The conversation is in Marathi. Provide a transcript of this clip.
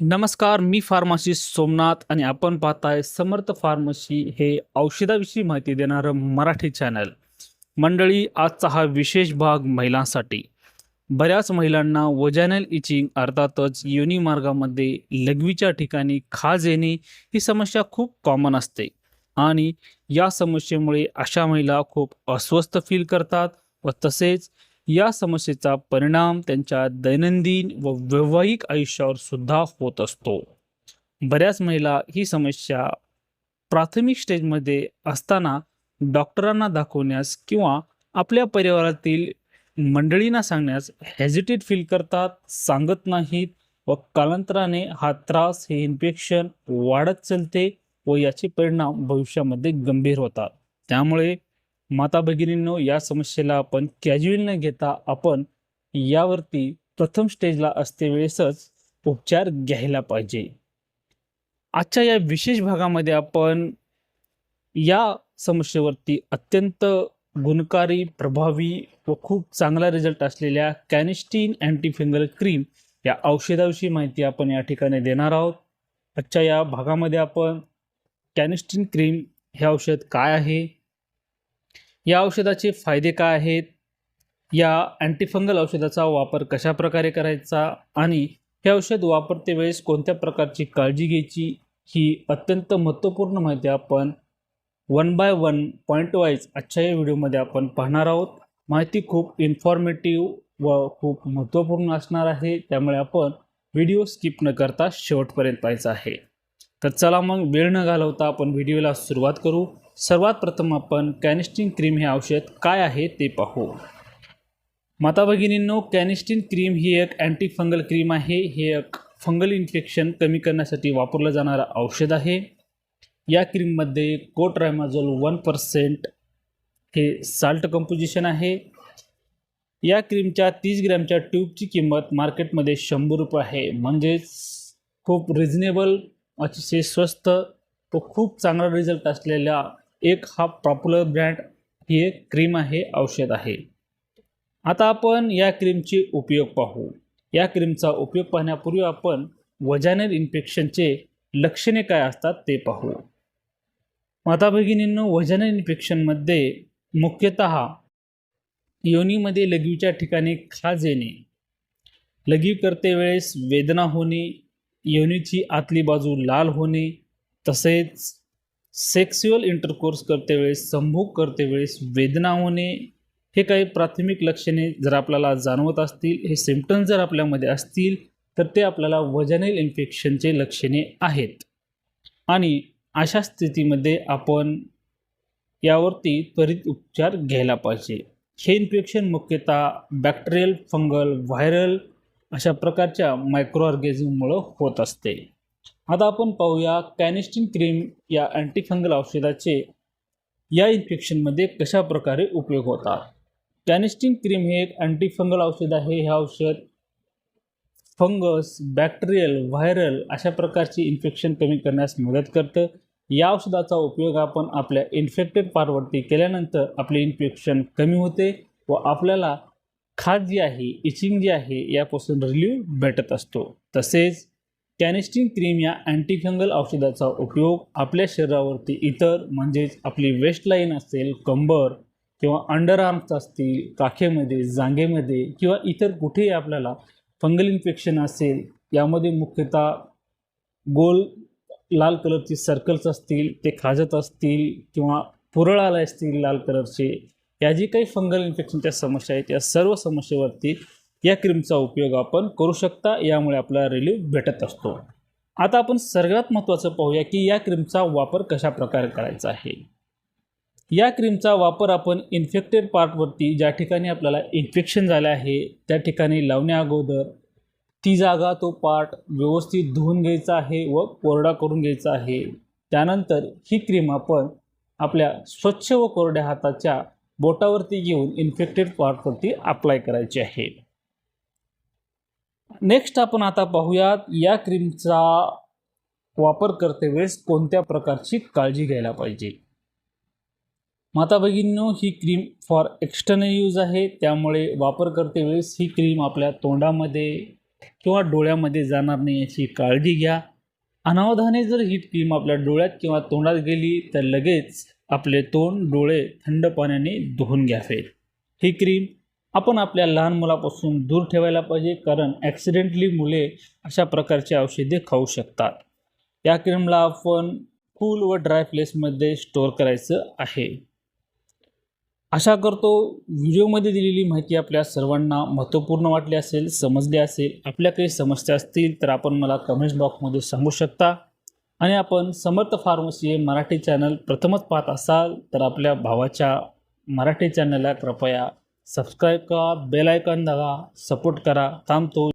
नमस्कार मी फार्मासिस्ट सोमनाथ आणि आपण पाहताय समर्थ फार्मसी हे औषधाविषयी माहिती देणारं मराठी चॅनल. मंडळी आजचा हा विशेष भाग महिलांसाठी. बऱ्याच महिलांना वजॅनल इचिंग अर्थातच योनी मार्गामध्ये लघवीच्या ठिकाणी खाज येणे ही समस्या खूप कॉमन असते. आणि या समस्येमुळे अशा महिला खूप अस्वस्थ फील करतात व तसेच या समस्येचा परिणाम त्यांच्या दैनंदिन व वैवाहिक आयुष्यावर सुद्धा होत असतो. बऱ्याच महिला ही समस्या प्राथमिक स्टेजमध्ये असताना डॉक्टरांना दाखवण्यास किंवा आपल्या परिवारातील मंडळींना सांगण्यास हॅजिटेट फील करतात सांगत नाहीत व कालांतराने हा त्रास हे इन्फेक्शन वाढत चालते व याचे परिणाम भविष्यामध्ये गंभीर होतात. त्यामुळे माता भगिनींनो या समस्येला आपण कॅज्युअल न घेता आपण यावरती प्रथम स्टेजला असते वेळेसच उपचार घ्यायला पाहिजे. आजच्या या विशेष भागामध्ये आपण या समस्येवरती अत्यंत गुणकारी प्रभावी व खूप चांगला रिझल्ट असलेल्या कॅनिस्टीन अँटीफिंगल क्रीम या औषधाविषयी माहिती आपण या ठिकाणी देणार आहोत. आजच्या या भागामध्ये आपण कॅनिस्टीन क्रीम हे औषध काय आहे? या औषधाचे फायदे काय आहेत? या अँटीफंगल औषधाचा वापर कशा प्रकारे करायचा? आणि हे औषध वापरते वेळेस कोणत्या प्रकारची काळजी घ्यायची? ही अत्यंत महत्त्वपूर्ण माहिती आपण one by one point wise आजच्या या व्हिडिओमध्ये आपण पाहणार आहोत. माहिती खूप इन्फॉर्मेटिव्ह व खूप महत्त्वपूर्ण असणार आहे. त्यामुळे आपण व्हिडिओ स्किप न करता शेवटपर्यंत पाहायचा आहे. तर चला मग वेळ न घालवता आपण व्हिडिओला सुरुवात करू. सर्वात प्रथम आपण कॅनिस्टिन क्रीम हे औषध काय आहे ते पाहू. माता भगिनींनो कॅनिस्टिन क्रीम ही एक अँटी फंगल क्रीम आहे. हे एक फंगल इन्फेक्शन कमी करण्यासाठी वापरलं जाणारं औषध आहे. या क्रीममध्ये कोट्रायमाझोल वन पर्सेंट हे साल्ट कंपोजिशन आहे. या क्रीमच्या तीस ग्रॅमच्या ट्यूबची किंमत मार्केटमध्ये शंभर रुपये आहे. म्हणजेच खूप रिझनेबल अतिशय स्वस्त तो खूप चांगला रिझल्ट असलेल्या एक हा पॉप्युलर ब्रँड ही एक क्रीम आहे औषध आहे. आता आपण या क्रीमचे उपयोग पाहू. या क्रीमचा उपयोग पाहण्यापूर्वी आपण वजानल इन्फेक्शनचे लक्षणे काय असतात ते पाहू. माता भगिनींनो वजानल इन्फेक्शनमध्ये मुख्यतः योनीमध्ये लघवीच्या ठिकाणी खाज येणे लघवी करते वेळेस वेदना होणे योनीची आतली बाजू लाल होणे तसेच सेक्स्युअल इंटरकोर्स करते वेळेस संभोग करते वेळेस वेदना होणे हे काही प्राथमिक लक्षणे जर आपल्याला जाणवत असतील हे सिम्पटम्स जर आपल्यामध्ये असतील तर ते आपल्याला वजनेल इन्फेक्शनचे लक्षणे आहेत. आणि अशा स्थितीमध्ये आपण यावरती त्वरित उपचार घ्यायला पाहिजे. हे इन्फेक्शन मुख्यतः बॅक्टेरियल फंगल व्हायरल अशा प्रकारच्या मायक्रो ऑर्गॅझममुळं होत असते. आता आपण पाहूया कॅनिस्टिन क्रीम या अँटीफंगल औषधाचे या इन्फेक्शनमध्ये कशा प्रकारे उपयोग होतात. कॅनिस्टिन क्रीम हे एक अँटीफंगल औषध आहे. हे औषध फंगस बॅक्टेरियल व्हायरल अशा प्रकारची इन्फेक्शन कमी करण्यास मदत करतं. या औषधाचा उपयोग आपण आपल्या इन्फेक्टेड पारवरती केल्यानंतर आपले इन्फेक्शन कमी होते व आपल्याला खाज जी आहे इचिंग जी आहे यापासून रिलीव्ह भेटत असतो. तसेच कॅनिस्टिन क्रीम या अँटीफंगल औषधाचा उपयोग आपल्या शरीरावरती इतर म्हणजेच आपली वेस्ट लाईन असेल कंबर किंवा अंडर आर्म्स असतील काखेमध्ये जांगेमध्ये किंवा इतर कुठेही आपल्याला फंगल इन्फेक्शन असेल यामध्ये मुख्यतः गोल लाल कलरची सर्कल्स असतील ते खाजत असतील किंवा पुरळ आले असतील लाल कलरचे या जी काही फंगल इन्फेक्शनच्या समस्या आहेत या सर्व समस्येवरती या क्रीमचा उपयोग आपण करू शकता यामुळे आपल्याला रिलीफ भेटत असतो. आता आपण सर्वात महत्त्वाचं पाहूया की या क्रीमचा वापर कशा प्रकारे करायचा आहे. या क्रीमचा वापर आपण इन्फेक्टेड पार्टवरती ज्या ठिकाणी आपल्याला इन्फेक्शन झालं आहे त्या ठिकाणी लावण्या अगोदर ती जागा तो पार्ट व्यवस्थित धुवून घ्यायचा आहे व कोरडा करून घ्यायचा आहे. त्यानंतर ही क्रीम आपण आपल्या स्वच्छ व कोरड्या हाताच्या बोटावरती घेऊन इन्फेक्टेड पार्टवरती अप्लाय करायची आहे. नेक्स्ट आपण आता पाहूयात या क्रीमचा वापर करते वेळेस कोणत्या प्रकारची काळजी घ्यायला पाहिजे. माता भगिनीनो ही क्रीम फॉर एक्सटर्नल यूज आहे. त्यामुळे वापर करते वेळेस ही क्रीम आपल्या तोंडामध्ये किंवा डोळ्यामध्ये जाणार नाही याची काळजी घ्या. अनावधाने जर ही क्रीम आपल्या डोळ्यात किंवा तोंडात गेली तर लगेच आपले तोंड डोळे थंड पाण्याने धुवून घ्यावे. ही क्रीम आपण आपल्या लहान मुलापासून दूर ठेवायला पाहिजे कारण ॲक्सिडेंटली मुले अशा प्रकारची औषधे खाऊ शकतात. या क्रीमला आपण कूल व ड्राय प्लेसमध्ये स्टोअर करायचं आहे. आशा करतो व्हिडिओमध्ये दिलेली माहिती आपल्या सर्वांना महत्त्वपूर्ण वाटली असेल समजली असेल. आपल्या काही समस्या असतील तर आपण मला कमेंट बॉक्समध्ये सांगू शकता. आणि आपण समर्थ फार्मसी हे मराठी चॅनल प्रथमच पाहत असाल तर आपल्या भावाच्या मराठी चॅनलला कृपया सबस्क्राईब करा बेल आयकॉन दाबा सपोर्ट करा. थांबतो.